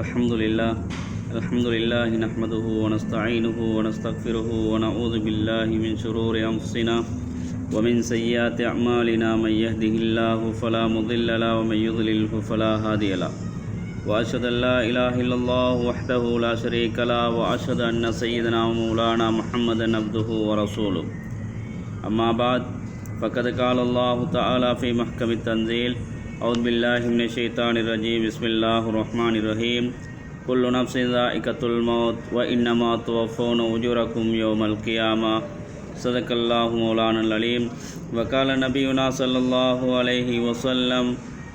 الحمد لله الحمد لله نحمده ونستعينه ونستغفره ونعوذ بالله من شرور أنفسنا ومن سيئات أعمالنا من يهده الله فلا مضل له ومن يضلله فلا هادي له. وأشهد أن لا إله إلا الله وحده لا شريك له وأشهد أن سيدنا ومولانا محمدا عبده ورسوله. أما بعد فقد قال الله تعالى في محكم التنزيل أعوذ بالله من الشيطان الرجيم بسم الله الرحمن الرحيم كل نفس ذائقة الموت وإنما توفون أجوركم يوم القيامة صدق الله مولانا العليم وقال نبينا صلى الله عليه وسلم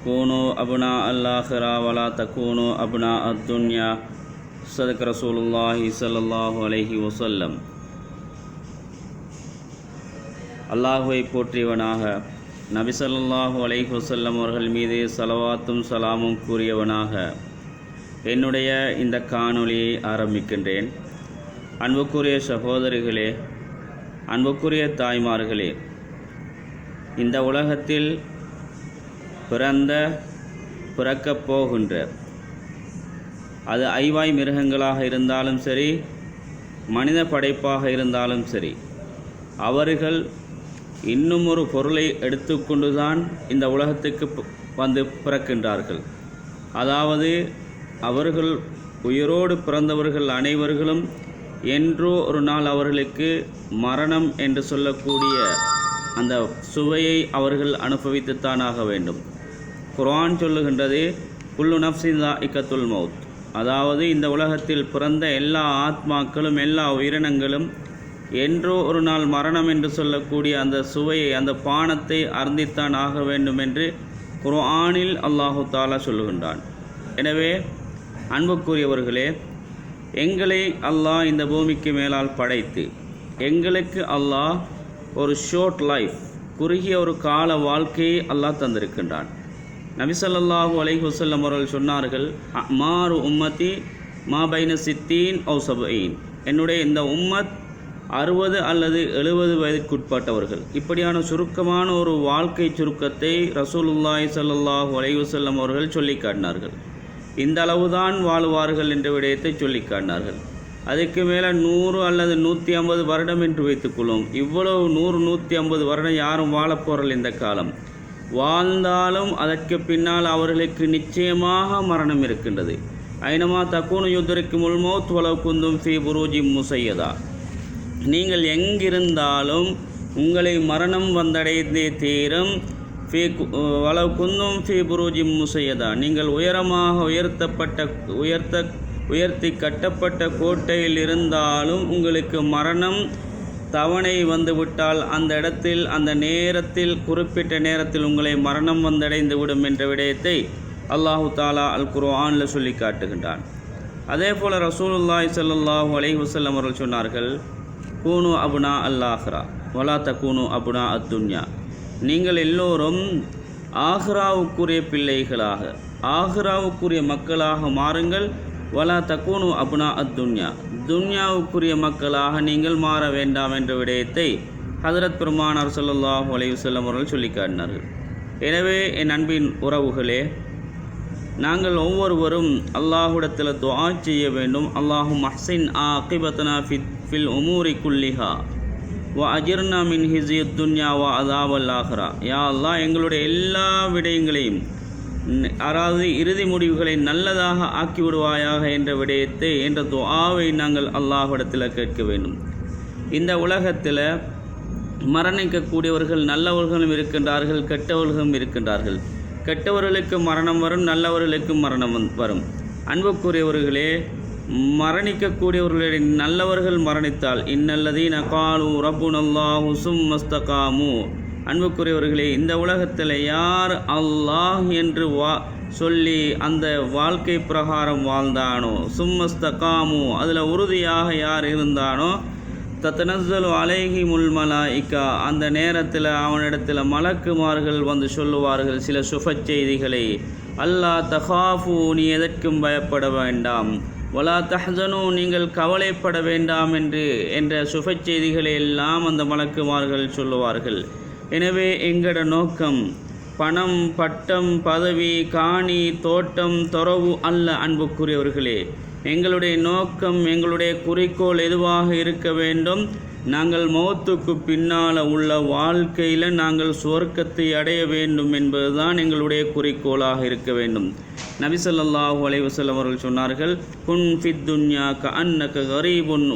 كونوا أبناء الآخرة ولا تكونوا أبناء الدنيا صدق رسول الله صلى الله عليه وسلم அல்லாஹுவை போற்றியவனாக நபிசல்லாஹு அலைஹி வஸல்லம் அவர்கள் மீது சலவாத்தும் சலாமும் கூறியவனாக என்னுடைய இந்த காணொளியை ஆரம்பிக்கின்றேன். அன்புக்குரிய சகோதரிகளே அன்புக்குரிய தாய்மார்களே இந்த உலகத்தில் பிறந்த பிறக்கப் போகின்ற அது ஐவாய் மிருகங்களாக இருந்தாலும் சரி மனித படைப்பாக இருந்தாலும் சரி அவர்கள் இன்னும் ஒரு பொருளை எடுத்துக்கொண்டுதான் இந்த உலகத்துக்கு வந்து பிறக்கின்றார்கள். அதாவது அவர்கள் உயிரோடு பிறந்தவர்கள் அனைவர்களும் என்றோ ஒரு நாள் அவர்களுக்கு மரணம் என்று சொல்லக்கூடிய அந்த சுவையை அவர்கள் அனுபவித்துத்தான் ஆக வேண்டும். குரான் சொல்லுகின்றது குல்லு நஃப்சின் இக்கத்துல் மவுத் அதாவது இந்த உலகத்தில் பிறந்த எல்லா ஆத்மாக்களும் எல்லா உயிரினங்களும் என்றோ ஒரு நாள் மரணம் என்று சொல்லக்கூடிய அந்த சுவையை அந்த பானத்தை அருந்தித்தான் ஆக வேண்டும் என்று குர்ஆனில் அல்லாஹு தாலா சொல்லுகின்றான். எனவே அன்புக்குரியவர்களே எங்களை அல்லாஹ் இந்த பூமிக்கு மேலால் படைத்து எங்களுக்கு அல்லாஹ் ஒரு ஷோர்ட் லைஃப் குறுகிய ஒரு கால வாழ்க்கையை அல்லாஹ் தந்திருக்கின்றான். நபி ஸல்லல்லாஹு அலைஹி வஸல்லம் அவர்கள் சொன்னார்கள் மாறு உம்மத்தி மா பைன சித்தீன் ஔ சபையின். என்னுடைய இந்த உம்மத் அறுபது அல்லது எழுபது வயதுக்குட்பட்டவர்கள். இப்படியான சுருக்கமான ஒரு வாழ்க்கை சுருக்கத்தை ரசூலுல்லாய் ஸல்லல்லாஹு அலைஹி அவர்கள் சொல்லி காட்டினார்கள். இந்த அளவுதான் வாழுவார்கள் என்ற விடயத்தை சொல்லி காட்டினார்கள். அதுக்கு மேலே நூறு அல்லது நூற்றி ஐம்பது வருடம் என்று வைத்துக்கொள்வோம் இவ்வளவு நூறு நூற்றி ஐம்பது வருடம் யாரும் வாழப் போறல் இந்த காலம். வாழ்ந்தாலும் அதற்கு பின்னால் அவர்களுக்கு நிச்சயமாக மரணம் இருக்கின்றது. ஐனமா தக்கூனு யுத்தருக்கு முல்மௌத் வலவு குந்தும் ஃபி புரூஜி முசையதா. நீங்கள் எங்கிருந்தாலும் உங்களை மரணம் வந்தடைந்தே தீரும். ஃபி கு- குந்தும் ஃபி புரூஜி முசையதா. நீங்கள் உயரமாக உயர்த்தப்பட்ட உயர்த்த உயர்த்தி கட்டப்பட்ட கோட்டையில் இருந்தாலும் உங்களுக்கு மரணம் தவணை வந்துவிட்டால் அந்த இடத்தில் அந்த நேரத்தில் குறிப்பிட்ட நேரத்தில் உங்களை மரணம் வந்தடைந்து விடும் என்ற விடயத்தை அல்லாஹு தாலா அல் குர்ஆனில் சொல்லி காட்டுகின்றான். அதே போல் ரசூலுல்லாஹி சல்லாஹூ அலைஹி வஸல்லம் அவர்கள் சொன்னார்கள் கூனு அபுனா அல்லாஹ்ரா வலா தக்கூனு அபுனா அத்துன்யா. நீங்கள் எல்லோரும் ஆஹ்ராவுக்குரிய பிள்ளைகளாக ஆஹ்ராவுக்குரிய மக்களாக மாறுங்கள் வலா தக்கூனு அபுனா அத்துன்யா. துன்யாவுக்குரிய மக்களாக நீங்கள் மாற வேண்டாம் என்ற விடயத்தை ஹதரத் பெருமானார் ஸல்லல்லாஹு அலைஹி வஸல்லம் அவர்கள் சொல்லி காட்டினார்கள் எனவே என் அன்பின் உறவுகளே நாங்கள் ஒவ்வொருவரும் அல்லாஹுடத்தில் துவா செய்ய வேண்டும். அல்லாஹும் அஹ்சின் அகிபத்னா ஃபித் ஃபில் உமூரி குல்லிஹா. வா அஜிர்னா மின் ஹிசியத் துன்யா வா அதாவல் ஆஹ்ரா. யா அல்லாஹ் எங்களுடைய எல்லா விடயங்களையும் அதாவது இறுதி முடிவுகளை நல்லதாக ஆக்கி விடுவாயாக என்ற விடயத்தை என்ற துவாவை நாங்கள் அல்லாஹுடத்தில் கேட்க வேண்டும். இந்த உலகத்தில் மரணிக்கக்கூடியவர்கள் நல்லவர்களும் இருக்கின்றார்கள் கெட்டவர்களும் இருக்கின்றார்கள். கெட்டவர்களுக்கு மரணம் வரும் நல்லவர்களுக்கு மரணம் வரும். அன்புக்குரியவர்களே மரணிக்கக்கூடியவர்களுடைய நல்லவர்கள் மரணித்தால் இன்னல்லதீன காலு ஹுசும் மஸ்தகாமு அன்புக்குரியவர்களே இந்த உலகத்தில் யார் அல்லாஹ் என்று வா சொல்லி அந்த வாழ்க்கை பிரகாரம் வாழ்ந்தானோ? சும்மஸ்தகாமு. அதில் உறுதியாக யார் இருந்தானோ? தத்தனஸ்ஸலு முல்மலா இக்கா அந்த நேரத்தில் அவனிடத்தில் மலக்குமார்கள் வந்து சொல்லுவார்கள் சில சுபச் செய்திகளை. அல்லா தஹாஃபு நீ எதற்கும் பயப்பட வேண்டாம். வலா தஹனு நீங்கள் கவலைப்பட வேண்டாம் என்று என்ற சுபச் செய்திகளை எல்லாம் அந்த மலக்குமார்கள் சொல்லுவார்கள். எனவே எங்களோட நோக்கம் பணம் பட்டம் பதவி காணி தோட்டம் தொரவு அல்ல அன்புக்குரியவர்களே. எங்களுடைய நோக்கம் எங்களுடைய குறிக்கோள் எதுவாக இருக்க வேண்டும்? நாங்கள் மௌத்துக்கு பின்னால் உள்ள வாழ்க்கையில் நாங்கள் சுவர்க்கத்தை அடைய வேண்டும் என்பதுதான் எங்களுடைய குறிக்கோளாக இருக்க வேண்டும். நபிசல்லாஹூ அலைவசல்லம் அவர்கள் சொன்னார்கள் குன் ஃபித் துன்யா க அன்னக கரீபுன்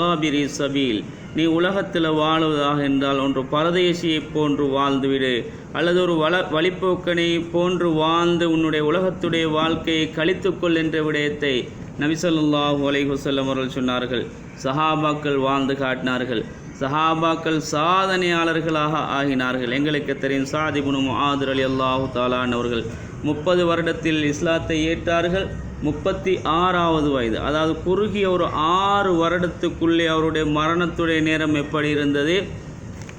ஓபிரி சபீல். நீ உலகத்தில் வாழுவதாக என்றால் ஒன்று பரதேசியைப் போன்று வாழ்ந்துவிடு அல்லது ஒரு வள வழிப்போக்கனை போன்று வாழ்ந்து உன்னுடைய உலகத்துடைய வாழ்க்கையை கழித்துக்கொள் என்ற விடயத்தை நபிசல்லாஹூ அலைஹுசல்லம் அவர்கள் சொன்னார்கள் சஹாபாக்கள் வாழ்ந்து காட்டினார்கள் சஹாபாக்கள் சாதனையாளர்களாக ஆகினார்கள். எங்களுக்கு தெரியும் சாதிபுனு ஆதர் அலி அல்லாஹு தாலானவர்கள் முப்பது வருடத்தில் இஸ்லாத்தை ஏற்றார்கள். முப்பத்தி ஆறாவது வயது அதாவது குறுகிய ஒரு ஆறு வருடத்துக்குள்ளே அவருடைய மரணத்துடைய நேரம் எப்படி இருந்தது?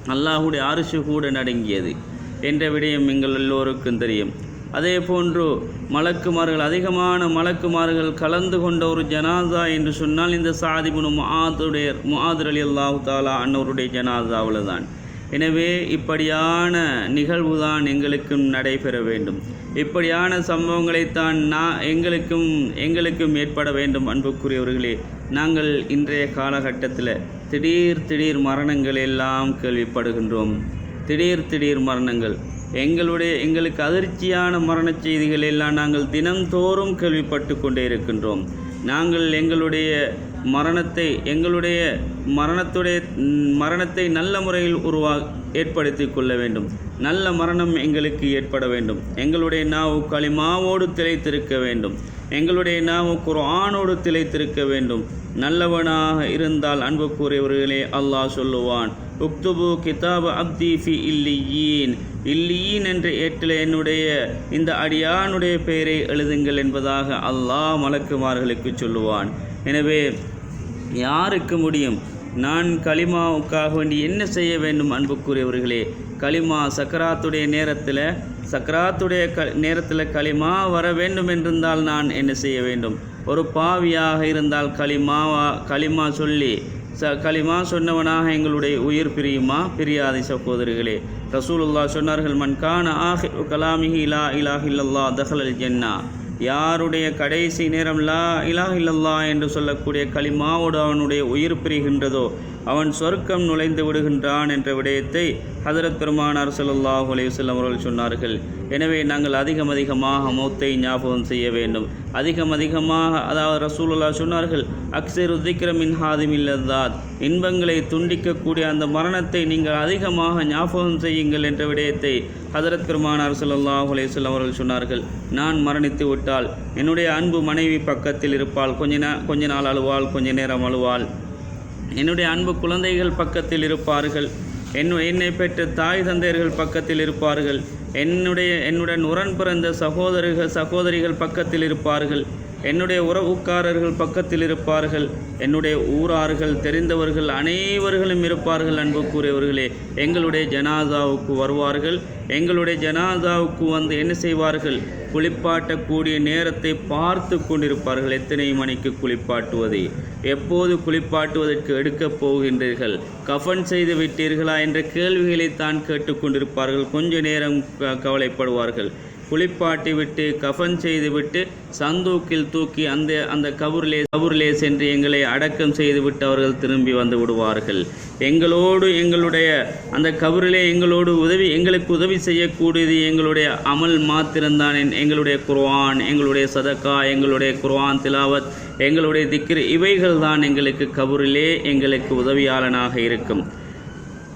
அல்லாஹுடைய அரிசு கூட நடுங்கியது. என்ற விடயம் எங்கள் எல்லோருக்கும் தெரியும். அதே போன்று மலக்குமார்கள் அதிகமான மலக்குமார்கள் கலந்து கொண்ட ஒரு ஜனாதா என்று சொன்னால் இந்த சாதிபுனு முஆதுடைய முஆதர் அலி அல்லாஹு தாலா அன்னவருடைய ஜனாதாவில் தான் எனவே இப்படியான நிகழ்வு தான் எங்களுக்கும் நடைபெற வேண்டும். இப்படியான சம்பவங்களைத்தான் நான் எங்களுக்கும் எங்களுக்கும் ஏற்பட வேண்டும் அன்புக்குரியவர்களே. நாங்கள் இன்றைய காலகட்டத்தில் திடீர் திடீர் மரணங்கள் எல்லாம் கேள்விப்படுகின்றோம். திடீர் திடீர் மரணங்கள். எங்களுடைய எங்களுக்கு அதிர்ச்சியான மரணச் செய்திகள் எல்லாம் நாங்கள் தினந்தோறும் கேள்விப்பட்டு கொண்டே இருக்கின்றோம். நாங்கள் எங்களுடைய மரணத்தை எங்களுடைய மரணத்துடைய மரணத்தை நல்ல முறையில் உருவா ஏற்படுத்தி கொள்ள வேண்டும். நல்ல மரணம் எங்களுக்கு ஏற்பட வேண்டும். எங்களுடைய நாவு களிமாவோடு திளைத்திருக்க வேண்டும். எங்களுடைய நாவு குரானோடு திளைத்திருக்க வேண்டும். நல்லவனாக இருந்தால் அன்புக்குரியவர்களே அல்லாஹ் சொல்லுவான் உக்துபு கிதாப் அப்தி ஃபி இல்லியீன். இல்லியீன் என்ற ஏட்டில் என்னுடைய இந்த அடியானுடைய பெயரை எழுதுங்கள் என்பதாக அல்லாஹ் மலக்குமார்களுக்கு சொல்லுவான். எனவே யாருக்கு முடியும்? நான் களிமாவுக்காக வேண்டி என்ன செய்ய வேண்டும் அன்புக்குரியவர்களே? களிமா சக்கராத்துடைய நேரத்தில் சக்கராத்துடைய க நேரத்தில் களிமா வர வேண்டும் என்றிருந்தால் நான் என்ன செய்ய வேண்டும்? ஒரு பாவியாக இருந்தால் களிமாவா களிமா சொல்லி ச களிமா சொன்னவனாக எங்களுடைய உயிர் பிரியுமா? பிரியாதை சகோதரிகளே. ரசூலுல்லா சொன்னார்கள் மன்கான ஆஹி கலாமிஹி இலா இலாஹில்லல்லா தஹலல் ஜென்னா. யாருடைய கடைசி நேரம் லா இலாஹ் இல்லல்லா என்று சொல்லக்கூடிய களிமாவோடு அவனுடைய உயிர் பிரிகின்றதோ அவன் சொர்க்கம் நுழைந்து விடுகின்றான் என்ற விடயத்தை ஹதரத் பெருமானார் சல்லாஹ் அலைஹி அவர்கள் சொன்னார்கள். எனவே நாங்கள் அதிகம் அதிகமாக மௌத்தை ஞாபகம் செய்ய வேண்டும். அதிகம் அதிகமாக அதாவது ரசூலுல்லா சொன்னார்கள் அக்சர் திக்ர ஹாதிமில்லதாத் இன்பங்களை துண்டிக்கக்கூடிய அந்த மரணத்தை நீங்கள் அதிகமாக ஞாபகம் செய்யுங்கள் என்ற விடயத்தை ஹதரத் பெருமானார் சல்லாஹ் அலைஹி அவர்கள் சொன்னார்கள். நான் மரணித்து விட்டால் என்னுடைய அன்பு மனைவி பக்கத்தில் இருப்பாள். கொஞ்ச நா கொஞ்ச நாள் அழுவாள் கொஞ்ச நேரம் அழுவாள். என்னுடைய அன்பு குழந்தைகள் பக்கத்தில் இருப்பார்கள். என் என்னை பெற்ற தாய் தந்தையர்கள் பக்கத்தில் இருப்பார்கள். என்னுடைய என்னுடன் உடன் பிறந்த சகோதரர்கள் சகோதரிகள் பக்கத்தில் இருப்பார்கள். என்னுடைய உறவுக்காரர்கள் பக்கத்தில் இருப்பார்கள். என்னுடைய ஊரார்கள் தெரிந்தவர்கள் அனைவர்களும் இருப்பார்கள் அன்புக்குரியவர்களே. எங்களுடைய ஜனாதாவுக்கு வருவார்கள். எங்களுடைய ஜனாதாவுக்கு வந்து என்ன செய்வார்கள்? குளிப்பாட்டக்கூடிய நேரத்தை பார்த்து கொண்டிருப்பார்கள். எத்தனை மணிக்கு குளிப்பாட்டுவது? எப்போது குளிப்பாட்டுவதற்கு எடுக்கப் போகின்றீர்கள்? கஃபன் செய்து விட்டீர்களா? என்ற கேள்விகளை தான் கேட்டுக்கொண்டிருப்பார்கள் கொஞ்ச நேரம் க- கவலைப்படுவார்கள். குளிப்பாட்டி விட்டு கஃன் செய்துவிட்டு சந்தூக்கில் தூக்கி அந்த அந்த கபூரிலே கபூரிலே சென்று எங்களை அடக்கம் செய்துவிட்டு அவர்கள் திரும்பி வந்து விடுவார்கள். எங்களோடு எங்களுடைய அந்த கபூரிலே எங்களோடு உதவி எங்களுக்கு உதவி செய்யக்கூடியது எங்களுடைய அமல் மாத்திரம்தான். என்- எங்களுடைய குர்வான் எங்களுடைய சதக்கா எங்களுடைய குர்வான் திலாவத் எங்களுடைய திக்ர் இவைகள் தான் எங்களுக்கு கபூரிலே எங்களுக்கு உதவியாளனாக இருக்கும்.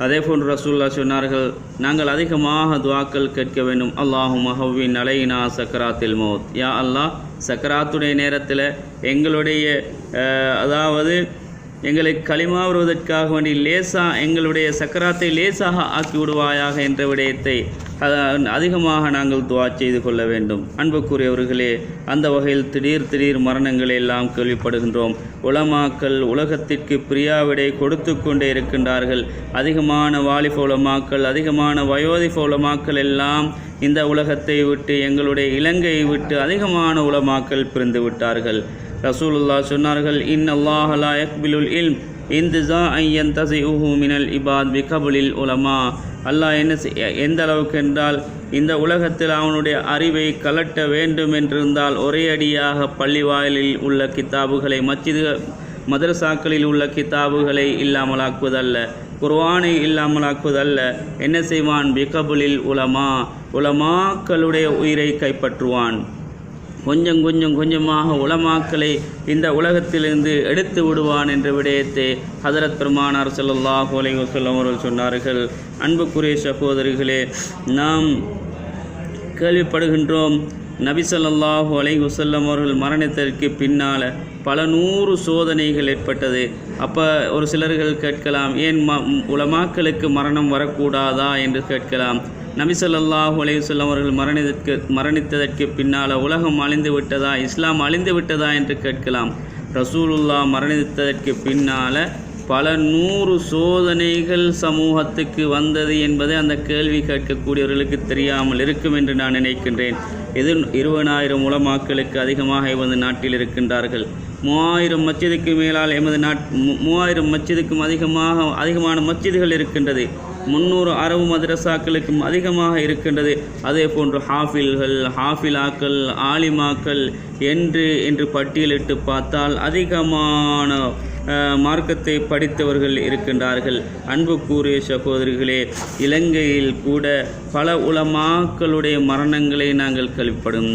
அதே போன்று ரசூல்லா சொன்னார்கள் நாங்கள் அதிகமாக துவாக்கள் கேட்க வேண்டும். அல்லாஹு மஹவின் அலைனா சக்கராத்தில் மௌத். யா அல்லாஹ் சக்கராத்துடைய நேரத்தில் எங்களுடைய அதாவது எங்களை களிமா வருவதற்காக வேண்டி லேசா எங்களுடைய சக்கராத்தை லேசாக ஆக்கி விடுவாயாக என்ற விடயத்தை அதிகமாக நாங்கள் துவா செய்து கொள்ள வேண்டும். அன்புக்குரியவர்களே அந்த வகையில் திடீர் திடீர் மரணங்களை எல்லாம் கேள்விப்படுகின்றோம். உலமாக்கள் உலகத்திற்கு பிரியாவிடை கொடுத்து கொண்டே இருக்கின்றார்கள். அதிகமான வாலிப உலமாக்கள் அதிகமான வயோதிப உலமாக்கள் எல்லாம் இந்த உலகத்தை விட்டு எங்களுடைய இலங்கையை விட்டு அதிகமான உலமாக்கள் பிரிந்து விட்டார்கள். ரசூலுல்லாஹ் சொன்னார்கள் இன் அல்லாஹலா யக்பிலுல் இல்ம் இன்திசா ஐயன் தசைஹு மினல் இபாத் பிகபுலில் உலமா. அல்லாஹ் என்ன செய்ய எந்த அளவுக்கு என்றால் இந்த உலகத்தில் அவனுடைய அறிவை கலட்ட வேண்டும் என்றிருந்தால் ஒரே அடியாக பள்ளி வாயிலில் உள்ள கித்தாபுகளை மச்சிது மதரசாக்களில் உள்ள கித்தாபுகளை இல்லாமலாக்குவதல்ல குர்வானை இல்லாமலாக்குவதல்ல. என்ன செய்வான்? பிகபுலில் உலமா உலமாக்களுடைய உயிரை கைப்பற்றுவான். கொஞ்சம் கொஞ்சம் கொஞ்சமாக உலமாக்களை இந்த உலகத்திலிருந்து எடுத்து விடுவான் என்ற விடயத்தை ஹதரத் பெருமானார் ஸல்லல்லாஹு அலைஹி வஸல்லம் அவர்கள் சொன்னார்கள். அன்புக்குரிய சகோதரிகளே நாம் கேள்விப்படுகின்றோம் நபிசல்லாஹு அலை வசல்லம் அவர்கள் மரணத்திற்கு பின்னால் பல நூறு சோதனைகள் ஏற்பட்டது. அப்போ ஒரு சிலர்கள் கேட்கலாம் ஏன் ம உலமாக்களுக்கு மரணம் வரக்கூடாதா என்று கேட்கலாம். நபிசல்லாஹு ஸல்லல்லாஹு அவர்கள் மரணித்ததற்கு மரணித்ததற்கு பின்னால் உலகம் அழிந்து விட்டதா இஸ்லாம் அழிந்து விட்டதா என்று கேட்கலாம். ரசூலுல்லா மரணித்ததற்கு பின்னால் பல நூறு சோதனைகள் சமூகத்துக்கு வந்தது என்பதை அந்த கேள்வி கேட்கக்கூடியவர்களுக்கு தெரியாமல் இருக்கும் என்று நான் நினைக்கின்றேன். இது இருபதாயிரம் உலமாக்களுக்கு அதிகமாக வந்து நாட்டில் இருக்கின்றார்கள். மூவாயிரம் மச்சிதுக்கு மேலால் எமது நாட் மூவாயிரம் மச்சிதுக்கும் அதிகமாக அதிகமான மச்சிதுகள் இருக்கின்றது. முந்நூறு அரபு மதரசாக்களுக்கும் அதிகமாக இருக்கின்றது. அதே போன்று ஹாஃபில்கள் ஹாஃபிலாக்கள் ஆலிமாக்கள் என்று என்று பட்டியலிட்டு பார்த்தால் அதிகமான மார்க்கத்தை படித்தவர்கள் இருக்கின்றார்கள். அன்புக்குரிய சகோதரிகளே இலங்கையில் கூட பல உலமாக்களுடைய மரணங்களை நாங்கள் கேள்விப்படும்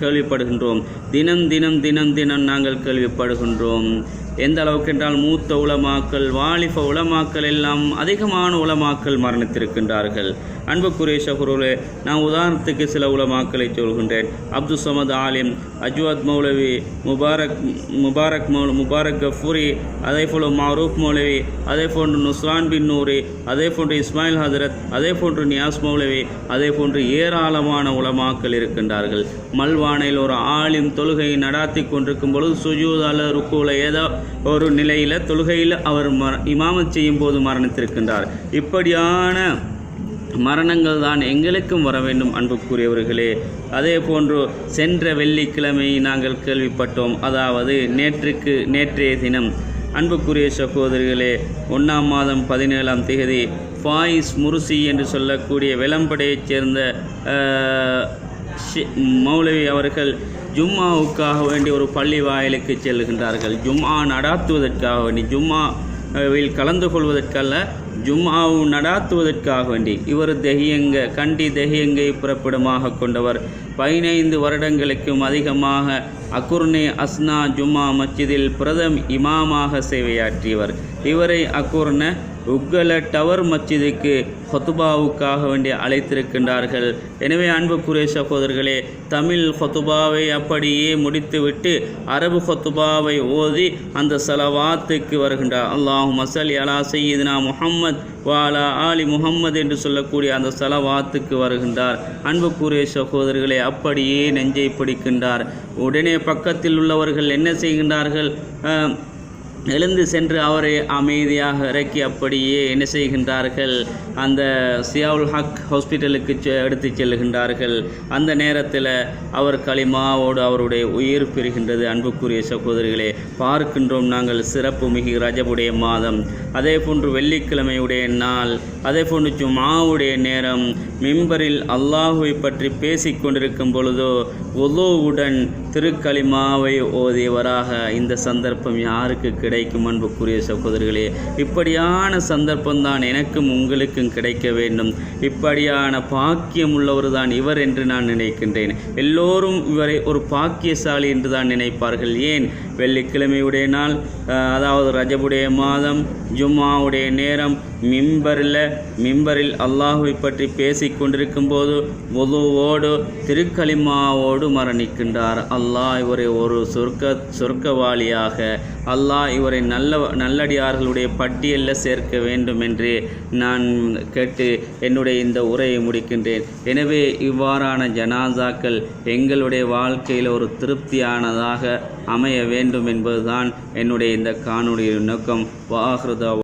கேள்விப்படுகின்றோம். தினம் தினம் தினம் தினம் நாங்கள் கேள்விப்படுகின்றோம். எந்த அளவுக்கு என்றால் மூத்த உலமாக்கள் வாலிப உலமாக்கள் எல்லாம் அதிகமான உலமாக்கள் மரணித்திருக்கின்றார்கள். அன்புக்குரிய சகுருளே நான் உதாரணத்துக்கு சில உலமாக்களை சொல்கின்றேன். அப்துல் சமத் ஆலிம் அஜ்வாத் மௌலவி முபாரக் முபாரக் மௌ முபாரக் கஃபூரி அதே போல் மாரூப் மௌலவி அதே போன்று நுஸ்ரான் பின் நூரி அதே போன்று இஸ்மாயில் ஹதரத் அதே போன்று நியாஸ் மௌலவி அதே போன்று ஏராளமான உலமாக்கள் இருக்கின்றார்கள். மல்வானையில் ஒரு ஆலிம் தொழுகையை நடாத்தி கொண்டிருக்கும் பொழுது சுஜூத் அல்லது ருக்குவில் ஏதோ ஒரு நிலையில் தொழுகையில் அவர் மர இமாமத் செய்யும் போது மரணித்திருக்கின்றார். இப்படியான மரணங்கள் தான் எங்களுக்கும் வர வேண்டும் அன்புக்குரியவர்களே. அதே போன்று சென்ற வெள்ளிக்கிழமை நாங்கள் கேள்விப்பட்டோம். அதாவது நேற்றுக்கு நேற்றைய தினம். அன்புக்குரிய சகோதரிகளே ஒன்றாம் மாதம் பதினேழாம் தேதி ஃபாயிஸ் முருசி என்று சொல்லக்கூடிய வெளம்படையைச் சேர்ந்த மௌலவி அவர்கள் ஜும்மாவுக்காக வேண்டி ஒரு பள்ளி வாயிலுக்கு செல்கின்றார்கள். ஜும்மா நடாத்துவதற்காக வேண்டி ஜும்மா வில் கலந்து கொள்வதற்கல்ல ஜும்மாவு நடாத்துவதற்காக வேண்டி இவர் தெஹியங்க கண்டி தெஹியங்கை புறப்பிடமாக கொண்டவர். பதினைந்து வருடங்களுக்கும் அதிகமாக அக்குர்னே அஸ்னா ஜும்மா மஸ்ஜிதில் பிரதம் இமாமாக சேவையாற்றியவர். இவரை அக்குர்ன உக்கல டவர் மச்சிதுக்கு ஹொத்துபாவுக்காக வேண்டி அழைத்திருக்கின்றார்கள். எனவே அன்புக்குரிய சகோதரர்களே தமிழ் ஹொத்துபாவை அப்படியே முடித்துவிட்டு அரபு ஹொத்துபாவை ஓதி அந்த சலவாத்துக்கு வருகின்றார். அல்லாஹு மசல் அலா சையீதுனா முஹம்மத் வாலா ஆலி முகம்மது என்று சொல்லக்கூடிய அந்த சலவாத்துக்கு வருகின்றார். அன்புக்குரிய சகோதரர்களை அப்படியே நெஞ்சை பிடிக்கின்றார். உடனே பக்கத்தில் உள்ளவர்கள் என்ன செய்கின்றார்கள்? அஹ், எழுந்து சென்று அவரை அமைதியாக இறக்கி அப்படியே என்ன செய்கின்றார்கள்? அந்த சியாவுல் ஹக் ஹாஸ்பிட்டலுக்கு செ- எடுத்துச் செல்கின்றார்கள் அந்த நேரத்தில் அவர் களிமாவோடு அவருடைய உயிர் பெறுகின்றது அன்புக்குரிய சகோதரிகளே பார்க்கின்றோம் நாங்கள் சிறப்பு மிகு ரஜபுடைய மாதம். அதே போன்று வெள்ளிக்கிழமையுடைய நாள் அதே போன்று ஜுமாவுடைய நேரம். மிம்பரில் அல்லாஹுவை பற்றி பேசிக்கொண்டிருக்கும் பொழுதோ ஒலோவுடன் திருக்களிமாவை ஓதியவராக இந்த சந்தர்ப்பம் யாருக்கு கிடைக்கும்? அன்புக்குரிய சகோதரிகளே இப்படியான சந்தர்ப்பம்தான் எனக்கும் உங்களுக்கும் கிடைக்க வேண்டும். இப்படியான பாக்கியம் உள்ளவர் தான் இவர் என்று நான் நினைக்கின்றேன். எல்லோரும் இவரை ஒரு பாக்கியசாலி என்று தான் நினைப்பார்கள். ஏன்? வெள்ளிக்கிழமையுடைய நாள் அதாவது ரஜபுடைய மாதம் ஜும்மாவுடைய நேரம் மிம்பரில் மிம்பரில் அல்லாஹுவை பற்றி பேசி கொண்டிருக்கும் போது ஒதுவோடு திருக்களிமாவோடு மரணிக்கின்றார். அல்லாஹ் இவரை ஒரு சொர்க்க சொர்க்கவாளியாக அல்லாஹ் இவரை நல்ல நல்லடியார்களுடைய பட்டியலில் சேர்க்க வேண்டும் என்று நான் கேட்டு என்னுடைய இந்த உரையை முடிக்கின்றேன். எனவே இவ்வாறான ஜனாசாக்கள் எங்களுடைய வாழ்க்கையில் ஒரு திருப்தியானதாக அமைய வேண்டும் என்பதுதான் என்னுடைய இந்த காணொளியின் நோக்கம். வாஹ்ருதா